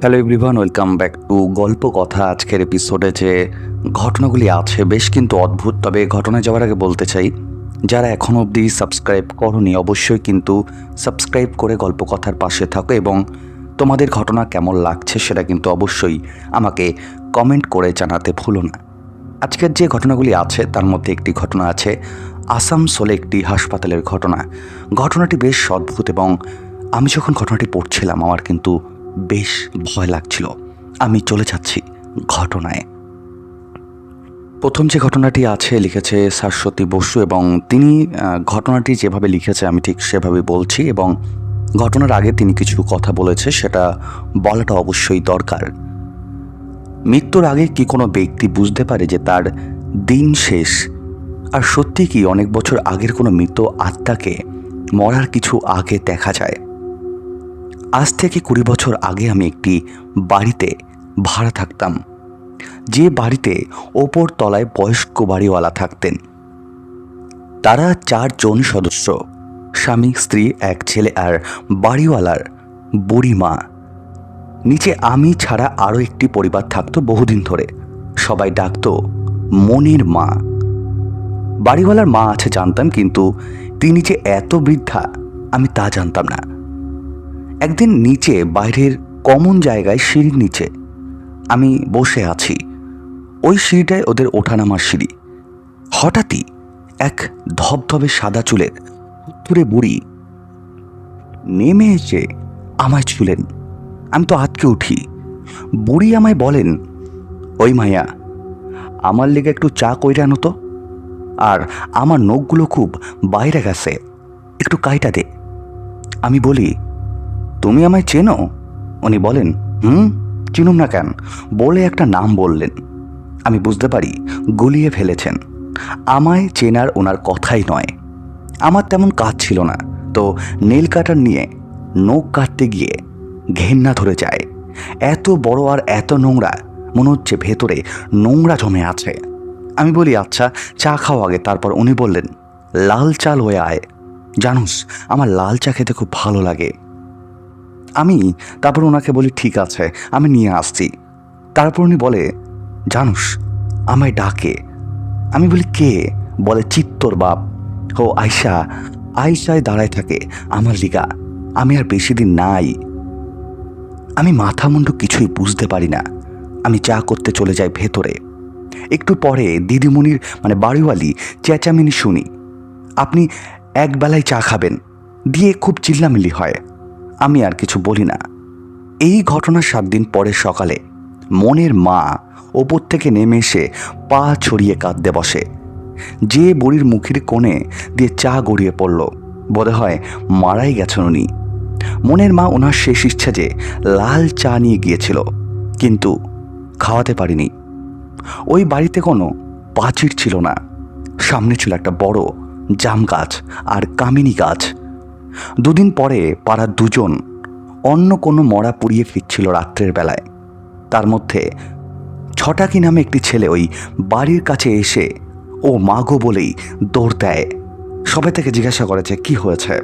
Hello everyone welcome back to Golpo Kotha আজকের এপিসোডে যে ঘটনাগুলি আছে, বেশ কিন্তু অদ্ভুত, তবে ঘটনায় যাওয়ার আগে বলতে চাই, যারা এখনও অবধি সাবস্ক্রাইব করনি, অবশ্যই কিন্তু সাবস্ক্রাইব করে গল্প কথার পাশে থাকো এবং তোমাদের ঘটনা কেমন লাগছে সেটা কিন্তু অবশ্যই আমাকে কমেন্ট করে জানাতে ভুলো না। আজকের যে ঘটনাগুলি আছে, তার মধ্যে একটি ঘটনা আছে আসামসোলে একটি হাসপাতালের ঘটনা। ঘটনাটি বেশ অদ্ভুত এবং আমি যখন ঘটনাটি পড়ছিলাম, আমার কিন্তু বেশ ভয় লাগছিল। আমি চলে যাচ্ছি ঘটনায়। প্রথম যে ঘটনাটি আছে, লিখেছে শাশ্বতী বসু এবং তিনি ঘটনাটি যেভাবে লিখেছে আমি ঠিক সেভাবে বলছি এবং ঘটনার আগে তিনি কিছু কথা বলেছে, সেটা বলাটা অবশ্যই দরকার। মৃত্যুর আগে কি কোনো ব্যক্তি বুঝতে পারে যে তার দিন শেষ? আর সত্যি কি অনেক বছর আগের কোনো মৃত আত্মাকে মরার কিছু আগে দেখা যায়? আজ থেকে কুড়ি বছর আগে আমি একটি বাড়িতে ভাড়া থাকতাম। যে বাড়িতে ওপর তলায় বয়স্ক বাড়িওয়ালা থাকতেন। তারা চারজন সদস্য, স্বামী, স্ত্রী, এক ছেলে আর বাড়িওয়ালার বুড়ি মা নিচে আমি ছাড়া আরও একটি পরিবার থাকতো বহুদিন ধরে। সবাই ডাকতো, মনির মা। বাড়িওয়ালার মা আছে জানতাম, কিন্তু তিনি যে এত বৃদ্ধা, আমি তা জানতাম না। একদিন নিচে, বাইরের কমন জায়গায় সিঁড়ির নিচে। আমি বসে আছি। ওই সিঁড়িটায় ওদের ওঠানামার সিঁড়ি। হঠাৎই এক ধবধবে সাদা চুলের তুরে বুড়ি নেমে এসে আমায় ছুলেন। আমি তো আটকে উঠি। বুড়ি আমায় বলেন, ওই মাইয়া, আমার লেগে একটু চা কইরা আনো তো। আর আমার নখগুলো খুব বাইরে গেছে, একটু কাইটা দে। আমি বলি তুমি আমায় চেনো? উনি বলেন, হুম, চিনুম না কেন? বলে একটা নাম বললেন। আমি বুঝতে পারি, গুলিয়ে ফেলেছেন। আমায় চেনার ওনার কথাই নয়। আমার তেমন কাজ ছিল না। তো নীল কাটার নিয়ে নখ কাটতে গিয়ে ঘেন্না ধরে যায়। এত বড় আর এত নোংরা, মনে হচ্ছে ভেতরে নোংরা জমে আছে। আমি বলি আচ্ছা চা খাও আগে। তারপর উনি বললেন, লাল চাল হয়ে আয়। জানুস, আমার লাল চা খেতে খুব ভালো লাগে। আমি? তারপর ওনাকে বলি, ঠিক আছে, আমি নিয়ে আসছি। তারপর উনি বলে, জানুস, আমায় ডাকে। আমি বলি, কে? বলে চিত্তর বাপ। ও আয়সা আয়সায় দাঁড়ায় থাকে আমার লিগা আমি আর বেশি দিন নাই। আমি মাথা মুন্ডু কিছুই বুঝতে পারি না। আমি চা করতে চলে যাই ভেতরে। একটু পরে দিদিমণির মানে বাড়িওয়ালি, চেঁচামিনি শুনি, আপনি এক বেলায় চা খাবেন। দিয়ে খুব চিল্লামিল্লি হয়। আমি আর কিছু বলি না। এই ঘটনার সাত দিন পরে সকালে মনের মা ওপর থেকে নেমে এসে পা ছড়িয়ে কাঁদতে বসে। যে বড়ির মুখের কোণে দিয়ে চা গড়িয়ে পড়ল। বোধ হয় মারাই গেছেন উনি। মনের মা ওনার শেষ ইচ্ছা যে লাল চা নিয়ে গিয়েছিল, কিন্তু খাওয়াতে পারিনি। ওই বাড়িতে কোনো প্রাচীর ছিল না। সামনে ছিল একটা বড় জাম গাছ আর কামিনী গাছ। দুদিন পরে পাড়ার দুজন অন্য কোনো মরা পুড়িয়ে ফিরছিল রাত্রের বেলায়। তার মধ্যে ছটাকি নামে একটি ছেলে ওই বাড়ির কাছে এসে, ও মাগো বলেই দৌড় দেয়। সবাই তাকে জিজ্ঞাসা করেছে কি হয়েছে?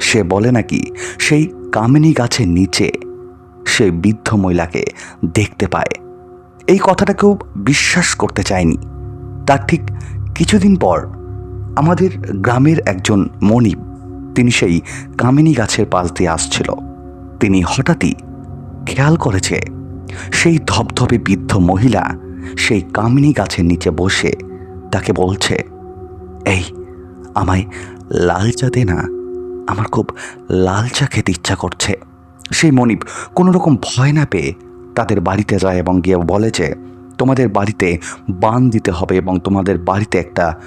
সে বলে নাকি, সেই কামিনী গাছের নিচে সে বৃদ্ধ মহিলাকে দেখতে পায়। এই কথাটা কেউ বিশ্বাস করতে চায়নি। তার ঠিক কিছুদিন পর আমাদের গ্রামের একজন মনিব তিনি সেই কামিনী গাছের পাশ দিয়ে আসছিল। তিনি হঠাৎই খেয়াল করেছে সেই ধবধবে বৃদ্ধ মহিলা সেই কামিনী গাছের নিচে বসে তাকে বলছে, এই, আমায় লাল চা দে না। আমার খুব লাল চা খেতে ইচ্ছা করছে। সেই মনিব কোনো রকম ভয় না পেয়ে তাদের বাড়িতে যায় এবং গিয়ে বলে যে, তোমাদের বাড়িতে বান দিতে হবে এবং তোমাদের বাড়িতে একটা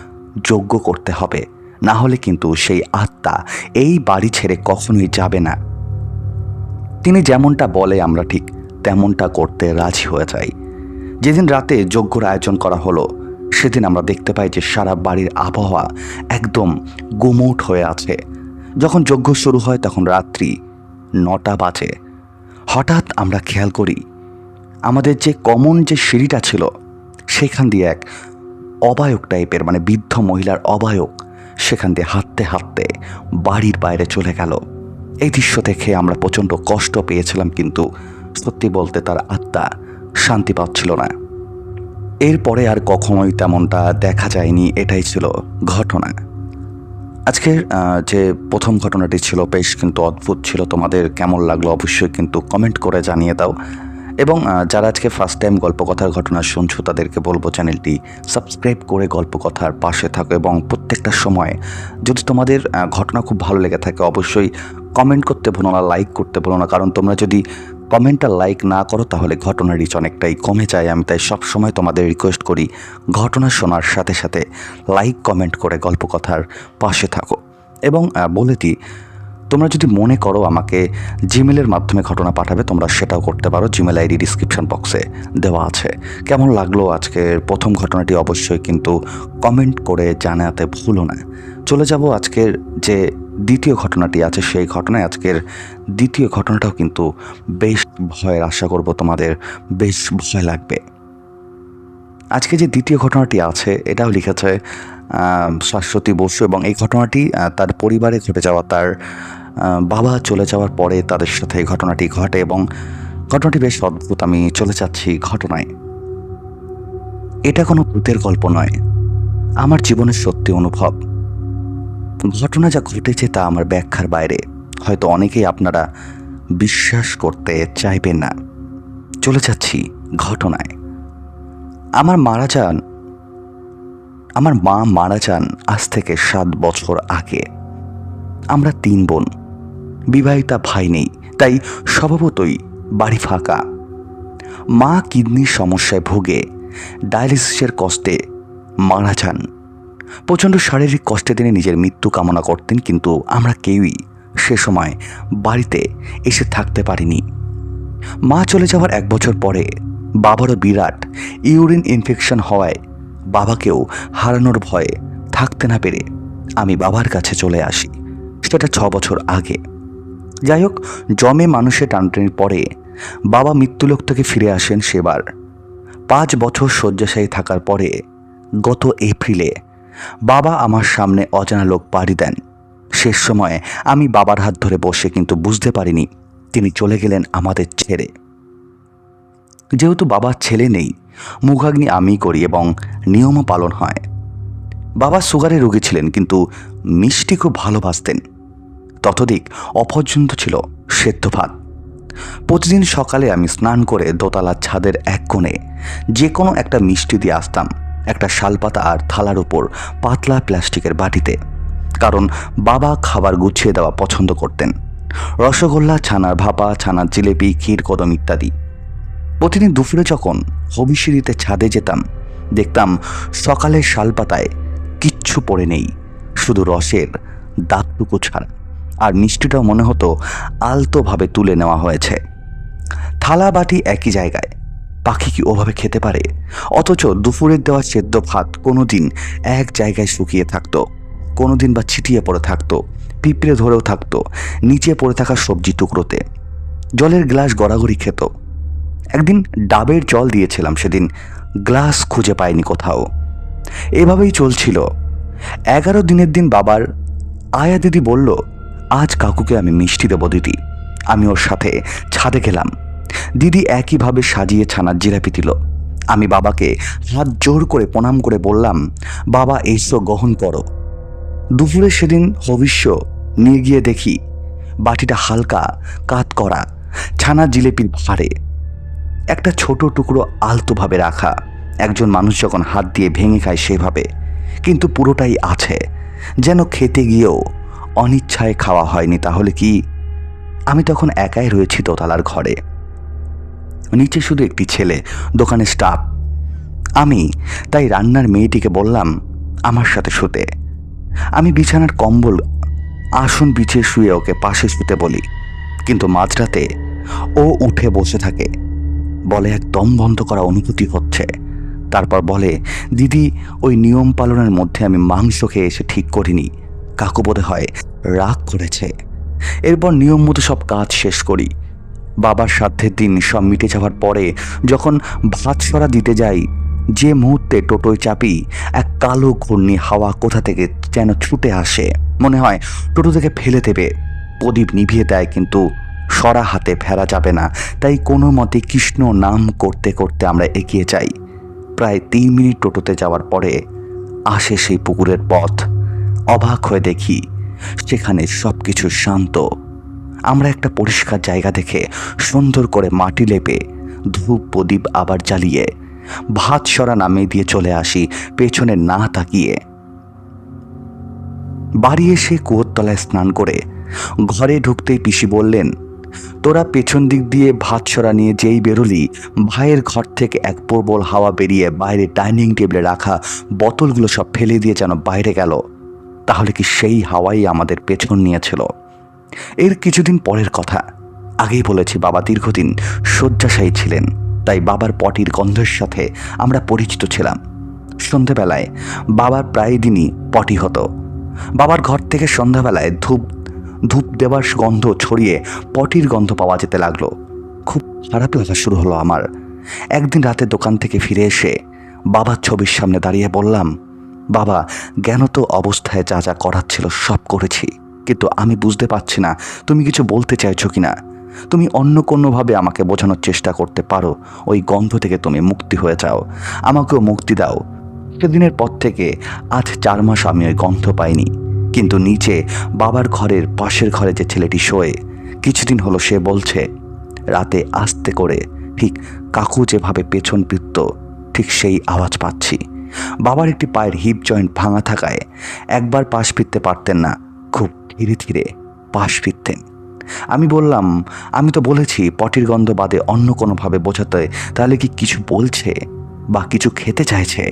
যজ্ঞ করতে হবে। না হলে কিন্তু সেই আত্মা এই বাড়ি ছেড়ে কখনোই যাবে না। তিনি যেমনটা বলে আমরা ঠিক তেমনটা করতে রাজি হয়ে যাই। যেদিন রাতে যজ্ঞর আয়োজন করা হলো, সেদিন আমরা দেখতে পাই যে সারা বাড়ির আবহাওয়া একদম গুমোট হয়ে আছে। যখন যজ্ঞ শুরু হয়, তখন রাত্রি নটা বাজে। হঠাৎ আমরা খেয়াল করি, আমাদের যে কমন যে সিঁড়িটা ছিল, সেখান দিয়ে এক অবায়ক টাইপের মানে বৃদ্ধ মহিলার অবায়ক সেখান দিয়ে হাঁটতে হাঁটতে বাড়ির বাইরে চলে গেল। এই দৃশ্য দেখে আমরা প্রচণ্ড কষ্ট পেয়েছিলাম, কিন্তু সত্যি বলতে তার আত্মা শান্তি পাচ্ছিল না। এরপরে আর কখনোই তেমনটা দেখা যায়নি, এটাই ছিল ঘটনা। আজকের যে প্রথম ঘটনাটি ছিল বেশ কিন্তু অদ্ভুত ছিল। তোমাদের কেমন লাগল অবশ্যই কিন্তু কমেন্ট করে জানিয়ে দাও। এবং যারা আজকে ফার্স্ট টাইম গল্পকথার ঘটনা শুনছো, তাদেরকে বলব চ্যানেলটি সাবস্ক্রাইব করে গল্পকথার পাশে থাকো এবং প্রত্যেকটা সময় যদি তোমাদের ঘটনা খুব ভালো লেগে থাকে, অবশ্যই কমেন্ট করতে ভুলো না লাইক করতে ভুলো না। কারণ তোমরা যদি কমেন্টটা লাইক না করো, তাহলে ঘটনার রিচ অনেকটাই কমে যায়। আমি তাই সব সময় তোমাদের রিকোয়েস্ট করি, ঘটনা শোনার সাথে সাথে লাইক কমেন্ট করে গল্পকথার পাশে থাকো। এবং বলে দিই তোমরা যদি মনে করো আমাকে জিমেলের মাধ্যমে ঘটনা পাঠাবে, তোমরা সেটাও করতে পারো। জিমেল আইডি ডিসক্রিপশন বক্সে দেওয়া আছে। কেমন লাগল আজকের প্রথম ঘটনাটি? অবশ্যই কিন্তু কমেন্ট করে জানাতে ভুলো না। চলে যাব আজকের যে দ্বিতীয় ঘটনাটি আছে, সেই ঘটনায়। আজকের দ্বিতীয় ঘটনাটাও কিন্তু বেশ ভয়ের আশা করব তোমাদের, বেশ ভয় লাগবে। আজকে যে দ্বিতীয় ঘটনাটি আছে, এটাও লিখেছে শাশ্বতী বসু এবং এই ঘটনাটি তার পরিবারে ঘটে যাওয়া, তার বাবা চলে যাওয়ার পরে তাদের সাথে এই ঘটনাটি ঘটে এবং ঘটনাটি বেশ অদ্ভুত। আমি চলে যাচ্ছি ঘটনায়। এটা কোনো ভূতের গল্প নয়। আমার জীবনের সত্যি অনুভব। ঘটনা যা ঘটেছে তা আমার ব্যাখ্যার বাইরে। হয়তো অনেকেই আপনারা বিশ্বাস করতে চাইবেন না। চলে যাচ্ছি ঘটনায়। আমার মারা যান আমার মা মারা যান আজ থেকে সাত বছর আগে। আমরা তিন বোন। বিবাহিতা ভাই নেই, তাই স্বভাবতই বাড়ি ফাঁকা। মা কিডনির সমস্যায় ভোগে, ডায়ালিসিসের কষ্টে মারা যান। প্রচণ্ড শারীরিক কষ্টে তিনি নিজের মৃত্যু কামনা করতেন, কিন্তু আমরা কেউই সে সময় বাড়িতে এসে থাকতে পারিনি। মা চলে যাওয়ার এক বছর পরে বাবারও বিরাট ইউরিন ইনফেকশন হওয়ায় বাবাকেও হারানোর ভয়ে থাকতে না পেরে আমি বাবার কাছে চলে আসি, সেটা ছ বছর আগে। যাই হোক, জমে মানুষের টানটানির পরে বাবা মৃত্যুলোক থেকে ফিরে আসেন সেবার। পাঁচ বছর শয্যাশায়ী থাকার পরে গত এপ্রিলে বাবা আমার সামনে অজানা লোক পাড়ি দেন। শেষ সময়ে আমি বাবার হাত ধরে বসে কিন্তু বুঝতে পারিনি তিনি চলে গেলেন আমাদের ছেড়ে। যেহেতু বাবার ছেলে নেই মুখাগ্নি আমি করি এবং নিয়মও পালন হয়। বাবা সুগারে রোগী ছিলেন, কিন্তু মিষ্টি খুব ভালোবাসতেন। ততদিক অপর্যন্ত ছিল সেদ্ধ ভাত। প্রতিদিন সকালে আমি স্নান করে দোতলার ছাদের এক কোণে যে কোনো একটা মিষ্টি দিয়ে আসতাম, একটা শালপাতা আর থালার উপর পাতলা প্লাস্টিকের বাটিতে। কারণ বাবা খাবার গুছিয়ে দেওয়া পছন্দ করতেন। রসগোল্লা, ছানার ভাপা, ছানার জিলেপি, ক্ষীর, কদম ইত্যাদি। প্রতিদিন দুপুরে যখন হবিশিরিতে ছাদে যেতাম। দেখতাম সকালের শালপাতায় কিচ্ছু পড়ে নেই, শুধু রসের দাগটুকু ছাড়া। আর মিষ্টিটাও মনে হতো আলতোভাবে তুলে নেওয়া হয়েছে। থালা বাটি একই জায়গায়, পাখি কি ওভাবে খেতে পারে? অথচ দুপুরের দেওয়া সেদ্ধ ভাত কোনো দিন এক জায়গায় শুকিয়ে থাকতো কোনো দিন বা ছিটিয়ে পড়ে থাকতো, পিঁপড়ে ধরেও থাকতো, নিচে পড়ে থাকা সবজি টুকরোতে। জলের গ্লাস গড়াগড়ি খেত একদিন ডাবের জল দিয়েছিলাম সেদিন, গ্লাস খুঁজে পাইনি কোথাও। এভাবেই চলছিল। এগারো দিনের দিন বাবার আয়া দিদি বলল, আজ কাকুকে আমি মিষ্টি দেবো দিদি। আমি ওর সাথে ছাদে গেলাম। দিদি একইভাবে সাজিয়ে ছানার জিলাপি দিল। আমি বাবাকে হাত জোর করে প্রণাম করে বললাম, বাবা এইসব গ্রহণ করো। দুপুরে সেদিন হবিষ্য নিয়ে গিয়ে দেখি, বাটিটা হালকা কাত করা ছানা জিলেপির ভারে একটা ছোট টুকরো আলতোভাবে রাখা। একজন মানুষ যখন হাত দিয়ে ভেঙে খায় সেভাবে, কিন্তু পুরোটাই আছে। যেন খেতে গিয়েও অনিচ্ছায় খাওয়া হয়নি, তাহলে কি? আমি তখন একাই রয়েছি দোতলার ঘরে। নিচে শুধু একটি ছেলে দোকানে স্টাফ। আমি তাই রান্নার মেয়েটিকে বললাম, আমার সাথে শুতে। আমি বিছানার কম্বল, আসন বিছিয়ে শুয়ে ওকে পাশে শুতে বলি, কিন্তু মাঝরাতে ও উঠে বসে থাকে। বলে এক দম বন্ধ করা অনুভূতি হচ্ছে। তারপর বলে, দিদি, ওই নিয়ম পালনের মধ্যে আমি মাংস খেয়ে এসে ঠিক করিনি। কাকু বোধ হয় রাগ করেছে। এরপর নিয়ম মতো সব কাজ শেষ করি। বাবার সাধ্যের দিন সব মিটে যাওয়ার পরে যখন ভাত সরা দিতে যাই, যে মুহূর্তে টোটোয় চাপি, এক কালো ঘূর্ণি হাওয়া কোথা থেকে যেন ছুটে আসে। মনে হয় টোটো থেকে ফেলে দেবে। প্রদীপ নিভিয়ে দেয় কিন্তু সরা হাতে ফেরা যাবে না। তাই কোনো মতে কৃষ্ণ নাম করতে করতে আমরা এগিয়ে যাই। প্রায় তিন মিনিট টোটোতে যাওয়ার পরে আসে সেই পুকুরের পথ। অবাক হয়ে দেখি সেখানে সব কিছু শান্ত। আমরা একটা পরিষ্কার জায়গা দেখে সুন্দর করে মাটি লেপে ধূপ প্রদীপ আবার জ্বালিয়ে ভাত সরা নামিয়ে দিয়ে চলে আসি পেছনে না তাকিয়ে। বাড়ি এসে কুয়োর তলায় স্নান করে ঘরে ঢুকতেই পিসি বললেন তোরা পেছন দিক দিয়ে ভাত সরা নিয়ে যেই বেরোলি, ভাইয়ের ঘর থেকে এক প্রবল হাওয়া বেরিয়ে বাইরে ডাইনিং টেবিলে রাখা বোতলগুলো সব ফেলে দিয়ে যেন বাইরে গেল। তাহলে কি সেই হাওয়াই আমাদের পেছন নিয়েছিল? এর কিছুদিন পরের কথা। আগেই বলেছি বাবা দীর্ঘদিন শয্যাশায়ী ছিলেন, তাই বাবার পটির গন্ধের সাথে আমরা পরিচিত ছিলাম। সন্ধেবেলায় বাবার প্রায় দিনই পটি হতো। বাবার ঘর থেকে সন্ধ্যাবেলায় ধূপ ধূপ দেওয়ার গন্ধ ছড়িয়ে পটির গন্ধ পাওয়া যেতে লাগল। খুব খারাপ লাগা শুরু হলো আমার। একদিন রাতে দোকান থেকে ফিরে এসে বাবার ছবির সামনে দাঁড়িয়ে বললাম, বাবা জ্ঞানত অবস্থায় যা যা করার ছিল সব করেছি, কিন্তু আমি বুঝতে পারছি না, তুমি কিছু বলতে চাইছো কি না তুমি অন্য কোনোভাবে আমাকে বোঝানোর চেষ্টা করতে পারো, ওই গন্ধ থেকে তুমি মুক্তি হয়ে যাও, আমাকেও মুক্তি দাও। সেদিনের পর থেকে আজ চার মাস আমি ওই গন্ধ পাইনি। কিন্তু নিচে বাবার ঘরের পাশের ঘরে যে ছেলেটি শোয়ে, কিছুদিন হলো সে বলছে, রাতে আস্তে করে ঠিক কাকু যেভাবে পেছন পিত্ত ঠিক সেই আওয়াজ পাচ্ছি। বাবার একটি পায়ের হিপ জয়েন্ট ভাঙা থাকায় একবার পাশ ফিরতে পারতেন না, খুব ধীরে ধীরে পাশ ফিরতেন। আমি বললাম, আমি তো বলেছি পটির গন্ধ বাদে অন্য কোনোভাবে বোঝাতে, তাহলে কি কিছু বলছে বা কিছু খেতে চাইছে?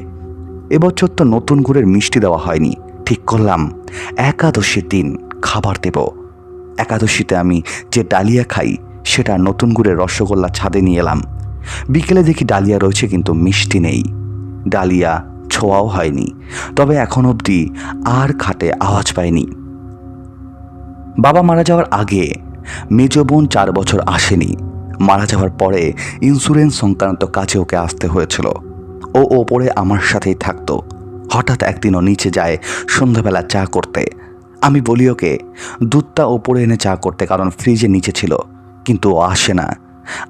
এবছর তো নতুন গুড়ের মিষ্টি দেওয়া হয়নি। ঠিক করলাম। একাদশীর দিন খাবার দেব। একাদশীতে আমি যে ডালিয়া খাই, সেটা নতুন গুড়ের রসগোল্লা ছাদে নিয়ে এলাম। বিকেলে দেখি ডালিয়া রয়েছে কিন্তু মিষ্টি নেই। ডালিয়া ছোঁয়াও হয়নি। তবে এখন অবধি আর খাটে আওয়াজ পায়নি বাবা মারা যাওয়ার আগে মেজ বোন চার বছর আসেনি। মারা যাওয়ার পরে ইন্স্যুরেন্স সংক্রান্ত কাজে ওকে আসতে হয়েছিল। ও ওপরে আমার সাথেই থাকতো। হঠাৎ একদিনও নিচে যায় সন্ধ্যাবেলা চা করতে। আমি বলি ওকে, দুধটা ওপরে এনে চা করতে কারণ ফ্রিজে নিচে ছিল, কিন্তু ও আসে না।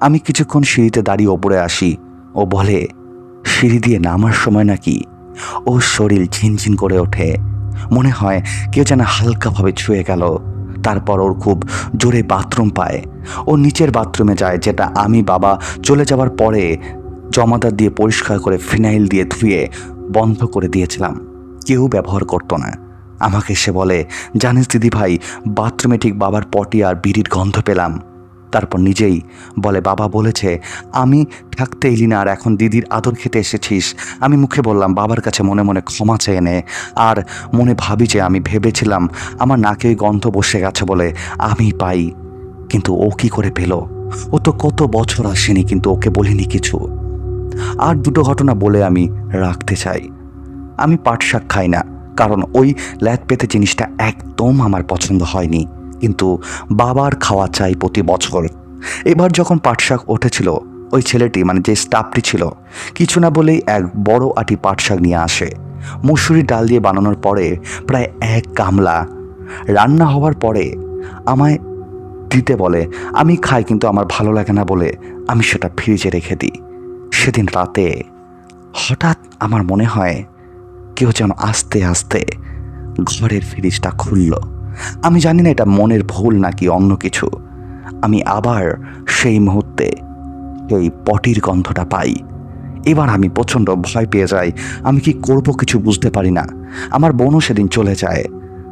আমি কিছুক্ষণ সিঁড়িতে দাঁড়িয়ে ওপরে আসি। ও বলে, সিঁড়ি দিয়ে নামার সময় নাকি? ওর শরীর ঝিনঝিন করে ওঠে। মনে হয় কেউ যেন হালকাভাবে ছুঁয়ে গেল। তারপর ওর খুব জোরে বাথরুম পায়। ও নিচের বাথরুমে যায়, যেটা আমি বাবা চলে যাওয়ার পরে জমাদার দিয়ে পরিষ্কার করে ফিনাইল দিয়ে ধুয়ে বন্ধ করে দিয়েছিলাম। কেউ ব্যবহার করতো না। আমাকে সে বলে, জানিস দিদি ভাই, বাথরুমে ঠিক বাবার পটি আর বিড়ির গন্ধ পেলাম। তারপর নিজেই বলে, বাবা বলেছে, আমি থাকতে এলি না আর এখন দিদির আদর খেতে এসেছিস। আমি মুখে বললাম, বাবার কাছে মনে মনে ক্ষমা চেয়ে নে। আর মনে ভাবি যে আমি ভেবেছিলাম, আমার নাকে গন্ধ বসে গেছে বলে আমি পাই। কিন্তু ও কি করে পেল? ও তো কত বছর আসেনি, কিন্তু ওকে বলিনি কিছু। আর দুটো ঘটনা বলে আমি রাখতে চাই। আমি পাট শাক খাই না, কারণ ওই ল্যাদ পেতে জিনিসটা একদম আমার পছন্দ হয়নি। কিন্তু বাবার খাওয়া চাই প্রতি বছর। এবার যখন পাট শাক উঠেছিল, ওই ছেলেটি মানে যে স্টাফটি ছিল, কিছু না বলেই এক বড় আটি পাট শাক নিয়ে আসে। মুসুরি ডাল দিয়ে বানানোর পরে প্রায় এক গামলা। রান্না হওয়ার পরে আমায় দিতে বলে, আমি খাই, কিন্তু আমার ভালো লাগে না বলে আমি সেটা ফ্রিজে রেখে দিই। সেদিন রাতে হঠাৎ আমার মনে হয় কেউ যেন আস্তে আস্তে ঘরের ফ্রিজটা খুলল। আমি জানি না এটা মনের ভুল নাকি অন্য কিছু। আমি আবার সেই মুহূর্তে সেই পটির গন্ধটা পাই। এবার আমি প্রচণ্ড ভয় পেয়ে যাই। আমি কি করব কিছু বুঝতে পারি না। আমার বোনও সেদিন চলে যায়।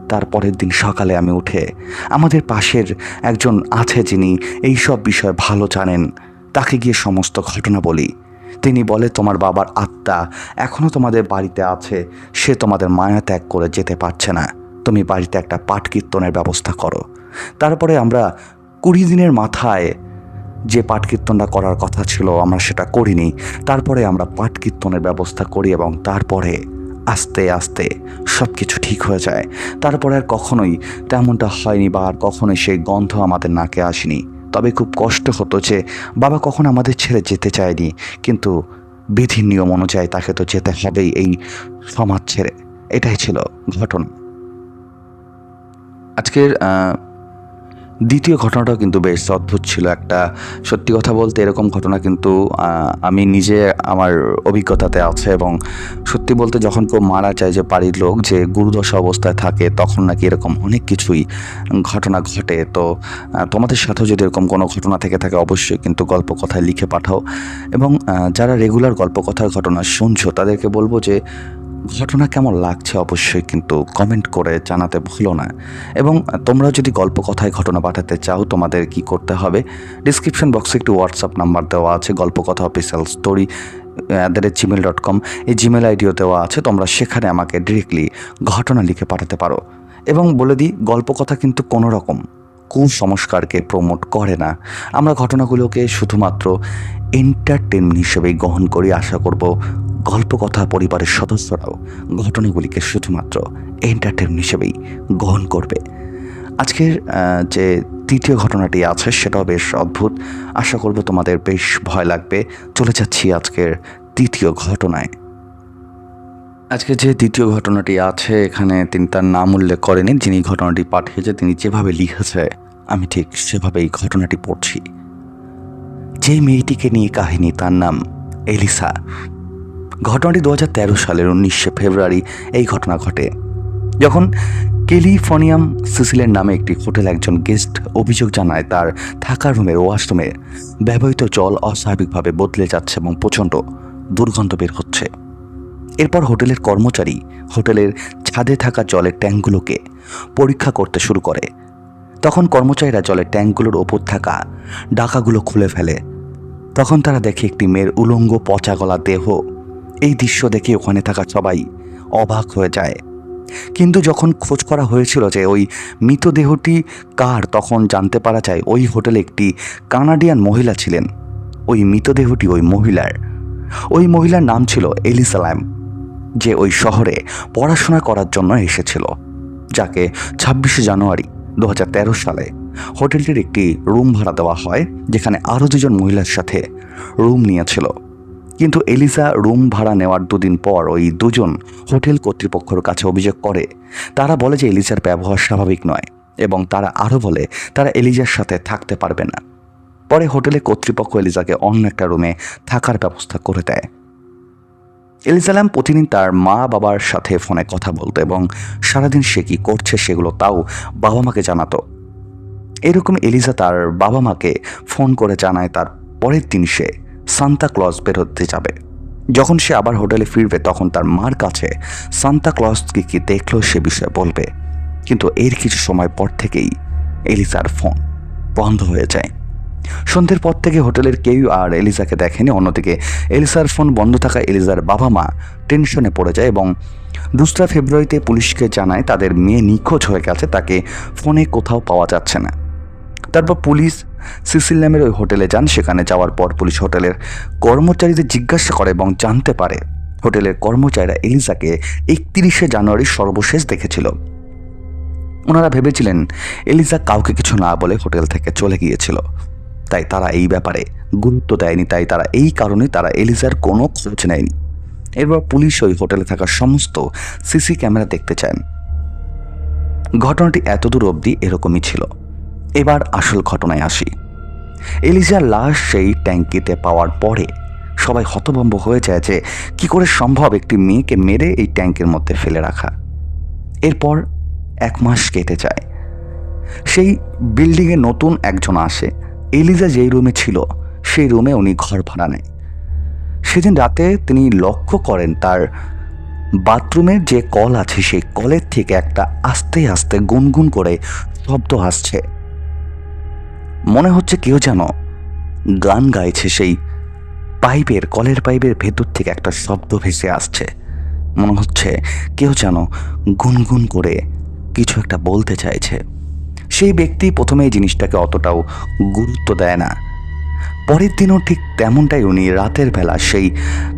তারপরের দিন সকালে আমি উঠে আমাদের পাশের একজন আছে যিনি এই সব বিষয়ে ভালো জানেন। তাকে গিয়ে সমস্ত ঘটনা বলি। তিনি বলে, তোমার বাবার আত্মা এখনও তোমাদের বাড়িতে আছে। সে তোমাদের মায়া ত্যাগ করে যেতে পারছে না। তুমি বাড়িতে একটা পাঠ কীর্তনের ব্যবস্থা করো। তারপরে আমরা কুড়ি দিনের মাথায় যে পাঠ কীর্তনটা করার কথা ছিল, আমরা সেটা করিনি। তারপরে আমরা পাঠ কীর্তনের ব্যবস্থা করি এবং তারপরে আস্তে আস্তে সব কিছু ঠিক হয়ে যায়। তারপরে আর কখনোই তেমনটা হয়নি বা আর কখনোই সেই গন্ধ আমাদের নাকে আসেনি। তবে খুব কষ্ট হতো যে বাবা কখন আমাদের ছেড়ে যেতে চায়নি। কিন্তু বিধির নিয়ম অনুযায়ী তাকে তো যেতে হবেই এই সমাজ ছেড়ে। এটাই ছিল ঘটনা। আজকের দ্বিতীয় ঘটনাটাও কিন্তু বেশ অদ্ভুত ছিল একটা সত্যি কথা বলতে এরকম ঘটনা কিন্তু আমি নিজে আমার অভিজ্ঞতাতে আছে এবং সত্যি বলতে যখন কেউ মারা যায় যে বাড়ির লোক যে গুরুদশা অবস্থায় থাকে তখন নাকি এরকম অনেক কিছুই ঘটনা ঘটে। তো তোমাদের সাথেও যদি এরকম কোনো ঘটনা থেকে থাকে অবশ্যই কিন্তু গল্প কথায় লিখে পাঠাও এবং যারা রেগুলার গল্প কথার ঘটনা শুনছো তাদেরকে বলব যে ঘটনা কেমন লাগছে অবশ্যই কিন্তু কমেন্ট করে জানাতে ভুলো না। এবং তোমরা যদি গল্প কথায় ঘটনা পাঠাতে চাও, তোমাদের কি করতে হবে? ডিসক্রিপশন বক্সে একটি হোয়াটসঅ্যাপ নাম্বার দেওয়া আছে Golpo Kotha official story at the rate Gmail dot com এই জিমেল আইডিও দেওয়া আছে, তোমরা সেখানে আমাকে ডিরেক্টলি ঘটনা লিখে পাঠাতে পারো। এবং বলে দিই গল্প কথা কিন্তু কোনো রকম কুসংস্কারকে প্রমোট করে না। আমরা ঘটনাগুলোকে শুধুমাত্র এন্টারটেনমেন্ট হিসেবেই গ্রহণ করি, আশা করব গল্প কথা পরিবারের সদস্যরাও ঘটনাগুলিকে শুধুমাত্র এন্টারটেনমেন্ট হিসেবেই গ্রহণ করবে। আজকের যে তৃতীয় ঘটনাটি আছে, সেটাও বেশ অদ্ভুত। আশা করব তোমাদের বেশ ভয় লাগবে। চলে যাচ্ছি আজকের তৃতীয় ঘটনায়। আজকে যে দ্বিতীয় ঘটনাটি আছে, এখানে তিনি তার নাম উল্লেখ করেনি যিনি ঘটনাটি পাঠিয়েছে, তিনি যেভাবে লিখেছে, আমি ঠিক সেভাবেই ঘটনাটি পড়ছি। যে মেয়েটিকে নিয়ে কাহিনী, তার নাম এলিসা। ঘটনাটি দু হাজার তেরো সালের উনিশে ফেব্রুয়ারি এই ঘটনা ঘটে। যখন ক্যালিফোর্নিয়াম সিসিলের নামে একটি হোটেল একজন গেস্ট অভিযোগ জানায়, তার থাকার রুমের ওয়াশরুমে ব্যবহৃত জল অস্বাভাবিকভাবে বদলে যাচ্ছে এবং প্রচণ্ড দুর্গন্ধ বের হচ্ছে। এরপর হোটেলের কর্মচারী হোটেলের ছাদে থাকা জলের ট্যাঙ্কগুলোকে পরীক্ষা করতে শুরু করে। তখন কর্মচারীরা জলের ট্যাঙ্কগুলোর ওপর থাকা ডাকাগুলো খুলে ফেলে। তখন তারা দেখে একটি মেয়ের উলঙ্গ পচা গলা দেহ এই দৃশ্য দেখে ওখানে থাকা সবাই অবাক হয়ে যায়। কিন্তু যখন খোঁজ করা হয়েছিল যে ওই মৃতদেহটি কার, তখন জানতে পারা যায় ওই হোটেলে একটি কানাডিয়ান মহিলা ছিলেন। ওই মৃতদেহটি ওই মহিলার। ওই মহিলার নাম ছিল এলিসালাম যে ওই শহরে পড়াশোনা করার জন্য এসেছিল, যাকে ছাব্বিশে জানুয়ারি দু হাজার তেরো সালে হোটেলটির একটি রুম ভাড়া দেওয়া হয়, যেখানে আরও দুজন মহিলার সাথে রুম নিয়েছিল। কিন্তু এলিসা রুম ভাড়া নেওয়ার দুদিন পর ওই দুজন হোটেল কর্তৃপক্ষের কাছে অভিযোগ করে। তারা বলে যে এলিজার ব্যবহার স্বাভাবিক নয় এবং তারা আরও বলে, তারা এলিজার সাথে থাকতে পারবে না। পরে হোটেলে কর্তৃপক্ষ এলিজাকে অন্য একটা রুমে থাকার ব্যবস্থা করে দেয়। এলিজালাম প্রতিদিন তার মা বাবার সাথে ফোনে কথা বলতো এবং সারাদিন সে কী করছে সেগুলো তাও বাবা মাকে জানাতো। এরকম এলিজা তার বাবা মাকে ফোন করে জানায় তার পরের দিন সে। সান্তা ক্লজ বেরোতে যাবে। যখন সে আবার হোটেলে ফিরবে, তখন তার মার কাছে সান্তা ক্লজকে কি দেখল সে বিষয়ে বলবে। কিন্তু এর কিছু সময় পর থেকেই এলিসার ফোন বন্ধ হয়ে যায়। সন্ধ্যের পর থেকে হোটেলের কেউ আর এলিসাকে দেখেনি, অন্যদিকে এলিসার ফোন বন্ধ থাকা এলিজার বাবা মা টেনশনে পড়ে যায় এবং দোসরা ফেব্রুয়ারিতে পুলিশকে জানায় তাদের মেয়ে নিখোঁজ হয়ে গেছে, তাকে ফোনে কোথাও পাওয়া যাচ্ছে না। তারপর পুলিশ সিসিল নামের ওই হোটেলে যান। সেখানে যাওয়ার পর পুলিশ হোটেলের কর্মচারীদের জিজ্ঞাসা করে এবং জানতে পারে, হোটেলের কর্মচারীরা এলিজাকে একত্রিশে জানুয়ারি সর্বশেষ দেখেছিল। ওনারা ভেবেছিলেন এলিজা কাউকে কিছু না বলে হোটেল থেকে চলে গিয়েছিল। তাই তারা এই ব্যাপারে গুরুত্ব দেয়নি, তাই তারা এই কারণে তারা এলিজার কোনো খোঁজ নেয়নি। এরপর পুলিশ ওই হোটেলে থাকা সমস্ত সিসি ক্যামেরা দেখতে চান। ঘটনাটি এতদূর অবধি এরকমই ছিল। এবার আসল ঘটনায় আসি। এলিজার লাশ সেই ট্যাঙ্কিতে পাওয়ার পরে সবাই হতভম্ব হয়ে যায় যে, কি করে সম্ভব একটি মেয়েকে মেরে এই ট্যাঙ্কের মধ্যে ফেলে রাখা? এরপর এক মাস কেটে যায়। সেই বিল্ডিংয়ে নতুন একজন আসে। এলিজা যেই রুমে ছিল, সেই রুমে উনি ঘর ভাড়া নেয়। সেদিন রাতে তিনি লক্ষ্য করেন তার বাথরুমের যে কল আছে, সেই কলের থেকে একটা আস্তে আস্তে গুনগুন করে শব্দ আসছে। মনে হচ্ছে কেউ যেন গান গাইছে সেই পাইপের, কলের পাইপের ভেতর থেকে একটা শব্দ ভেসে আসছে। মনে হচ্ছে কেউ যেন গুনগুন করে কিছু একটা বলতে চাইছে। সেই ব্যক্তি প্রথমে এই জিনিসটাকে অতটাও গুরুত্ব দেয় না। পরের দিনও ঠিক তেমনটাই উনি রাতের বেলা সেই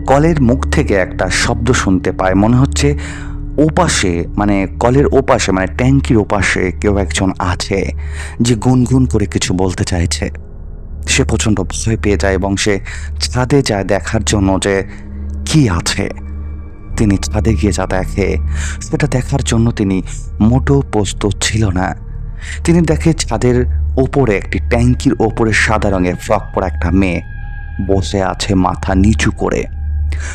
কলের মুখ থেকে একটা শব্দ শুনতে পায়। মনে হচ্ছে ওপাশে মানে কলের ওপাশে মানে ট্যাঙ্কির ওপাশে কেউ একজন আছে যে গুনগুন করে কিছু বলতে চাইছে। সে প্রচণ্ড ভয় পেয়ে যায় এবং সে ছাদে যায় দেখার জন্য যে কি আছে। তিনি ছাদে গিয়ে যা দেখে, সেটা দেখার জন্য তিনি মোটো প্রস্তুত ছিল না। তিনি দেখে ছাদের ওপরে একটি ট্যাঙ্কির ওপরে সাদা রঙের ফ্রক পরা একটা মেয়ে বসে আছে মাথা নিচু করে।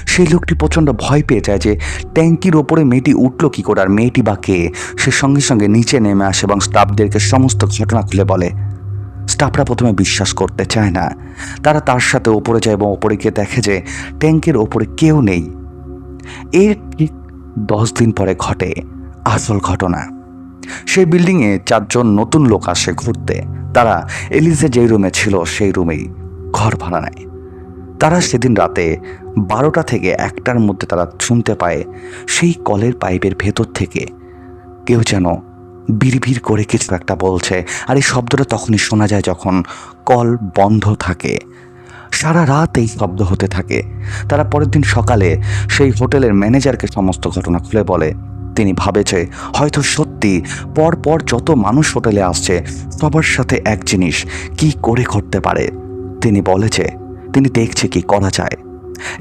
সেই লোকটি প্রচণ্ড ভয় পেয়ে যায় যে ট্যাঙ্কির ওপরে মেয়েটি উঠল কি করে আর মেয়েটি বা কে? সে সঙ্গে সঙ্গে নিচে নেমে আসে এবং স্টাফদেরকে সমস্ত ঘটনা খুলে বলে। স্টাফরা প্রথমে বিশ্বাস করতে চায় না। তারা তার সাথে ওপরে যায় এবং ওপরে গিয়ে দেখে যে ট্যাঙ্কের ওপরে কেউ নেই। এর ঠিক দশ দিন পরে ঘটে আসল ঘটনা। সেই বিল্ডিংয়ে চারজন নতুন লোক আসে ঘুরতে। তারা এলিজে যেই রুমে ছিল সেই রুমেই ঘর ভাড়া নেয়। তারা সেদিন রাতে বারোটা থেকে একটার মধ্যে তারা শুনতে পায় সেই কলের পাইপের ভেতর থেকে কেউ যেন বিড়বিড় করে কিছু একটা বলছে। আর এই শব্দটা তখনই শোনা যায় যখন কল বন্ধ থাকে। সারা রাত এই শব্দ হতে থাকে। তারা পরের দিন সকালে সেই হোটেলের ম্যানেজারকে সমস্ত ঘটনা খুলে বলে। তিনি ভাবেছে, হয়তো সত্যি পর পর যত মানুষ হোটেলে আসছে, সবার সাথে এক জিনিস কি করে করতে পারে? তিনি বলে যে তিনি দেখছে কি করা যায়।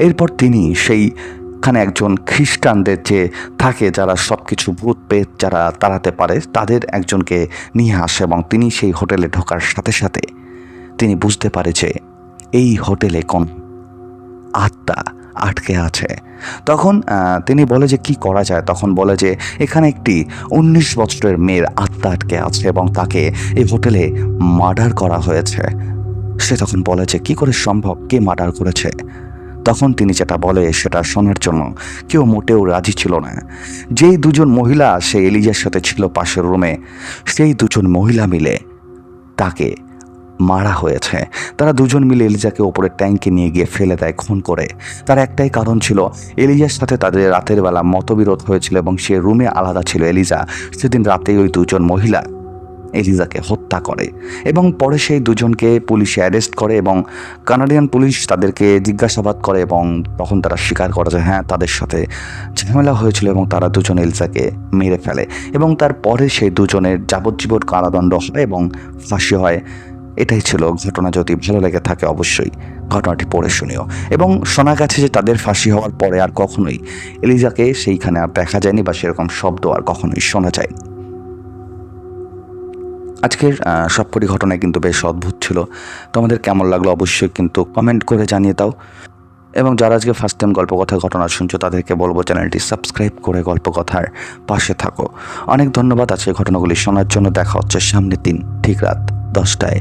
এরপর তিনি সেইখানে একজন খ্রিস্টানদের যে থাকে, যারা সব কিছু ভূত পেত যারা তাড়াতে পারে, তাদের একজনকে নিয়ে আসে এবং তিনি সেই হোটেলে ঢোকার সাথে সাথে তিনি বুঝতে পারে যে এই হোটেলে কোন আত্মা আটকে আছে। তখন তিনি বলে যে কি করা যায়? তখন বলে যে এখানে একটি উনিশ বছরের মেয়ের আত্মা আটকে আছে এবং তাকে এই হোটেলে মার্ডার করা হয়েছে। সে তখন বলে যে কি করে সম্ভব? কে মার্ডার করেছে? তখন তিনি যেটা বলে, সেটা শোনার জন্য কেউ মোটেও রাজি ছিল না। যেই দুজন মহিলা, সে এলিজার সাথে ছিল পাশের রুমে, সেই দুজন মহিলা মিলে তাকে মারা হয়েছে। তারা দুজন মিলে এলিজাকে ওপরে ট্যাঙ্কে নিয়ে গিয়ে ফেলে দেয়, খুন করে। তার একটাই কারণ ছিল, এলিজার সাথে তাদের রাতের বেলা মতবিরোধ হয়েছিল এবং সে রুমে আলাদা ছিল এলিজা। সেদিন রাতেই ওই দুজন মহিলা এলিজাকে হত্যা করে এবং পরে সেই দুজনকে পুলিশে অ্যারেস্ট করে এবং কানাডিয়ান পুলিশ তাদেরকে জিজ্ঞাসাবাদ করে এবং তখন তারা স্বীকার করে যে হ্যাঁ তাদের সাথে ঝামেলা হয়েছিল এবং তারা দুজন এলিজাকে মেরে ফেলে। এবং তারপরে সেই দুজনের যাবজ্জীবন কারাদণ্ড হয় এবং ফাঁসি হয়। এটাই ছিল ঘটনা। যদি ভালো লেগে থাকে অবশ্যই ঘটনাটি পড়ে শুনিও। এবং শোনা গেছে যে, তাদের ফাঁসি হওয়ার পরে আর কখনোই এলিজাকে সেইখানে আর দেখা যায়নি বা সেরকম শব্দ আর কখনোই শোনা যায়নি। আজকের সবকটি ঘটনায় কিন্তু বেশ অদ্ভুত ছিল। তোমাদের কেমন লাগল অবশ্যই কিন্তু কমেন্ট করে জানিয়ে দাও। এবং যারা আজকে ফার্স্ট টাইম গল্পকথা ঘটনা শুনছো, তাদেরকে বলব চ্যানেলটি সাবস্ক্রাইব করে গল্পকথার পাশে থাকো। অনেক ধন্যবাদ আজকে ঘটনাগুলি শোনার জন্য। দেখা হচ্ছে সামনের দিন, ঠিক রাত দশটায়।